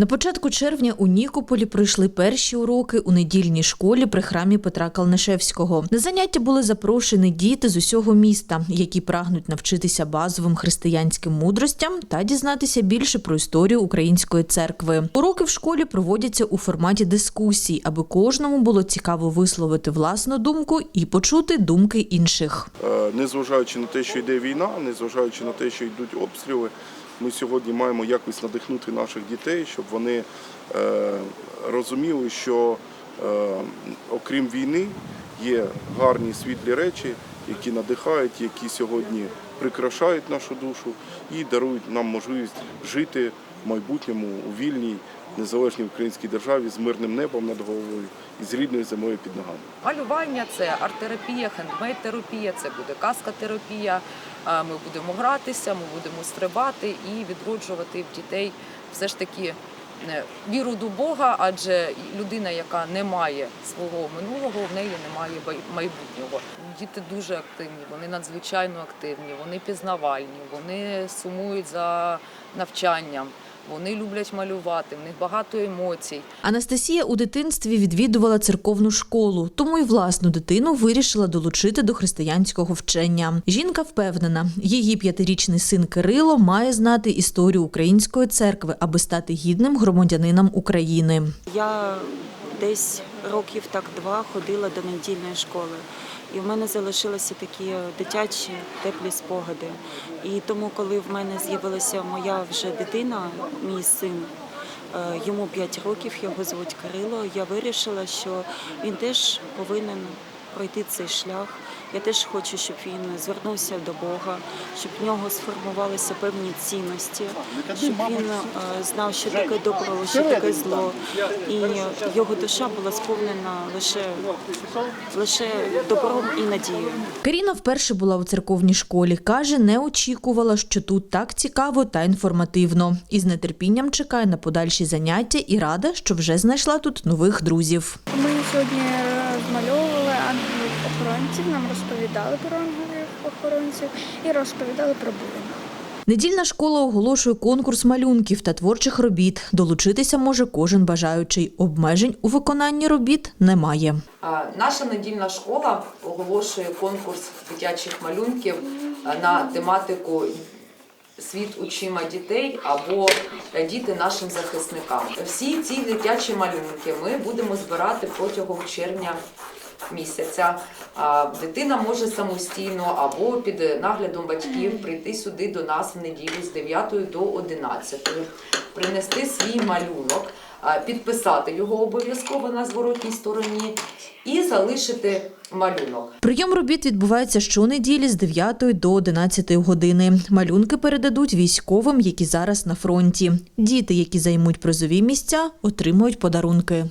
На початку червня у Нікополі пройшли перші уроки у недільній школі при храмі Петра Калнишевського. На заняття були запрошені діти з усього міста, які прагнуть навчитися базовим християнським мудростям та дізнатися більше про історію української церкви. Уроки в школі проводяться у форматі дискусій, аби кожному було цікаво висловити власну думку і почути думки інших. Е, Незважаючи на те, що йде війна, незважаючи на те, що йдуть обстріли, ми сьогодні маємо якось надихнути наших дітей, щоб вони е, розуміли, що е, окрім війни є гарні світлі речі, які надихають, які сьогодні прикрашають нашу душу і дарують нам можливість жити майбутньому у вільній незалежній українській державі з мирним небом над головою і з рідною землею під ногами. Малювання це арт-терапія, хендмейд-терапія, це буде казка-терапія. Ми будемо гратися, ми будемо стрибати і відроджувати в дітей все ж таки е, віру до Бога, адже людина, яка не має свого минулого, в неї немає майбутнього. Діти дуже активні, вони надзвичайно активні, вони пізнавальні, вони сумують за навчанням, вони люблять малювати, в них багато емоцій. Анастасія у дитинстві відвідувала церковну школу, тому й власну дитину вирішила долучити до християнського вчення. Жінка впевнена, її п'ятирічний син Кирило має знати історію української церкви, аби стати гідним громадянином України. Я десь років так два ходила до недільної школи. І в мене залишилися такі дитячі теплі спогади. І тому, коли в мене з'явилася моя вже дитина, мій син, е, йому 5 років, його звуть Кирило, я вирішила, що він теж повинен пройти цей шлях. Я теж хочу, щоб він звернувся до Бога, щоб в нього сформувалися певні цінності, щоб він е, знав, що таке добро, що таке зло, і його душа була сповнена лише, лише добром і надією. Каріна вперше була у церковній школі. каже, не очікувала, що тут так цікаво та інформативно. І з нетерпінням чекає на подальші заняття і рада, що вже знайшла тут нових друзів. Ми сьогодні змальовували ангелів-охоронців, нам розповідали про ангелів-охоронців і розповідали про Бога. Недільна школа оголошує конкурс малюнків та творчих робіт. Долучитися може кожен бажаючий. Обмежень у виконанні робіт немає. Наша недільна школа оголошує конкурс дитячих малюнків на тематику Світ очима дітей або діти нашим захисникам. Всі ці дитячі малюнки ми будемо збирати протягом червня місяця. А, Дитина може самостійно або під наглядом батьків прийти сюди до нас в неділю з 9 до 11, принести свій малюнок, підписати його обов'язково на зворотній стороні і залишити малюнок. Прийом робіт відбувається щонеділі з 9 до 11 години. Малюнки передадуть військовим, які зараз на фронті. Діти, які займуть призові місця, отримують подарунки.